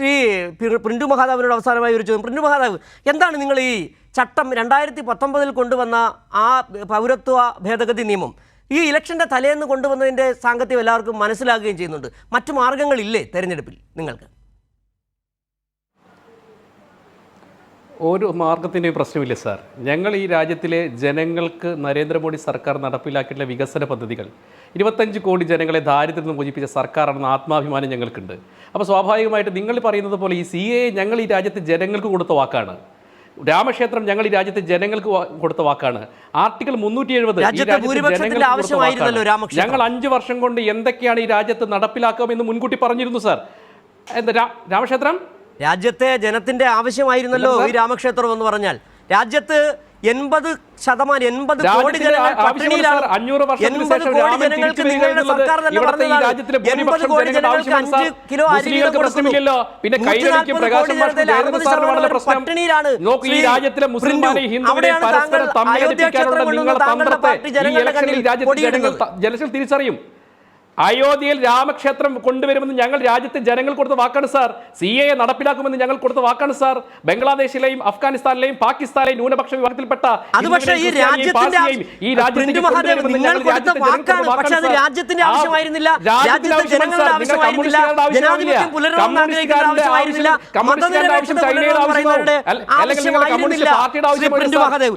Shri print മഹാദേവനോട് അവസാനമായി ഒരു ചോദ്യം. പ്രിന്റു മഹാദേവ് എന്താണ് നിങ്ങൾ ഈ ചട്ടം രണ്ടായിരത്തി പത്തൊമ്പതിൽ കൊണ്ടുവന്ന ആ പൗരത്വ ഭേദഗതി നിയമം? ഈ ഇലക്ഷന്റെ തലേന്ന് കൊണ്ടുവന്നതിന്റെ സാങ്കത്യം എല്ലാവർക്കും മനസ്സിലാക്കുകയും ചെയ്യുന്നുണ്ട്. മറ്റു മാർഗങ്ങളില്ലേ തെരഞ്ഞെടുപ്പിൽ നിങ്ങൾക്ക്? ഒരു മാർഗത്തിന്റെയും പ്രശ്നമില്ല സാർ. ഞങ്ങൾ ഈ രാജ്യത്തിലെ ജനങ്ങൾക്ക് നരേന്ദ്രമോദി സർക്കാർ നടപ്പിലാക്കിയിട്ടുള്ള വികസന പദ്ധതികൾ. ഇരുപത്തഞ്ച് കോടി ജനങ്ങളെ ദാരിദ്ര്യത്തിൽ നിന്ന് മോചിപ്പിച്ച സർക്കാരാണെന്ന ആത്മാഭിമാനം ഞങ്ങൾക്കുണ്ട്. അപ്പോൾ സ്വാഭാവികമായിട്ട് നിങ്ങൾ പറയുന്നത് പോലെ ഈ സി എ ഞങ്ങൾ ഈ രാജ്യത്തെ ജനങ്ങൾക്ക് കൊടുത്ത വാക്കാണ്. രാമക്ഷേത്രം ഞങ്ങൾ ഈ രാജ്യത്തെ ജനങ്ങൾക്ക് കൊടുത്ത വാക്കാണ്. ആർട്ടിക്കിൾ മുന്നൂറ്റി എഴുപത്. ഞങ്ങൾ അഞ്ച് വർഷം കൊണ്ട് എന്തൊക്കെയാണ് ഈ രാജ്യത്ത് നടപ്പിലാക്കാമെന്ന് മുൻകൂട്ടി പറഞ്ഞിരുന്നു സാർ. എന്താ രാമക്ഷേത്രം? രാജ്യത്തെ ജനത്തിന്റെ ആവശ്യമായിരുന്നല്ലോ ഈ രാമക്ഷേത്രം എന്ന് പറഞ്ഞാൽ രാജ്യത്ത് എൺപത് ശതമാനം എൺപത് കോടി ജനങ്ങൾ പട്ടിണിയിലാണ് എൺപത് കോടി ജനങ്ങൾക്ക് തിരിച്ചു വരിക നിങ്ങളുടെ എന്നുള്ളത് സർക്കാർ തന്നെ പറഞ്ഞതാണ്. എൺപത് കോടി ജനങ്ങൾക്ക് ആവശ്യമാണ് അഞ്ച് കിലോ അരി മുസ്ലിങ്ങൾക്ക് വീതം പ്രശ്നമില്ലല്ലോ പിന്നെ കൊടുക്കുന്നു. കൈരളിക്കും 140 പ്രകാശം കോടി മാഷും ജനതയിൽ ജയലളിത 60 സാറിനുമാണ് ശതമാനം പ്രശ്നം പട്ടിണിയിലാണ്. ഈ രാജ്യത്തിലെ മുസ്ലിംമാരെ പ്രിന്റു, അവിടെയാണ് പരസ്പരം താങ്കൾ അയോധ്യ നിങ്ങളുടെ ക്ഷേത്രം കൊണ്ടുവന്ന തന്ത്രത്തെ താങ്കളുടെ ഈ ജനങ്ങളുടെ കണ്ണിൽ രാജ്യത്തെ ജനങ്ങൾ പൊടിയിടുന്നത്. ജനങ്ങൾ തിരിച്ചറിയും അയോധ്യയിൽ രാമക്ഷേത്രം കൊണ്ടുവരുമെന്ന് ഞങ്ങൾ രാജ്യത്തെ ജനങ്ങൾ കൊടുത്ത വാക്കാണ് സാർ സി എ നടപ്പിലാക്കുമെന്ന് ഞങ്ങൾ കൊടുത്ത വാക്കാണ് സാർ ബംഗ്ലാദേശിലെയും അഫ്ഗാനിസ്ഥാനിലെയും പാകിസ്ഥാനിലെയും ന്യൂനപക്ഷ വിഭാഗത്തിൽപ്പെട്ട ഈ രാജ്യത്തിന്റെ ആവശ്യമായിരുന്നില്ല. കമ്മ്യൂണിസ്റ്റുകാരുടെ ആവശ്യം- ചൈനയുടെ അല്ലെങ്കിൽ കമ്മ്യൂണിസ്റ്റ് പാർട്ടിയുടെ ആവശ്യമായിരുന്നു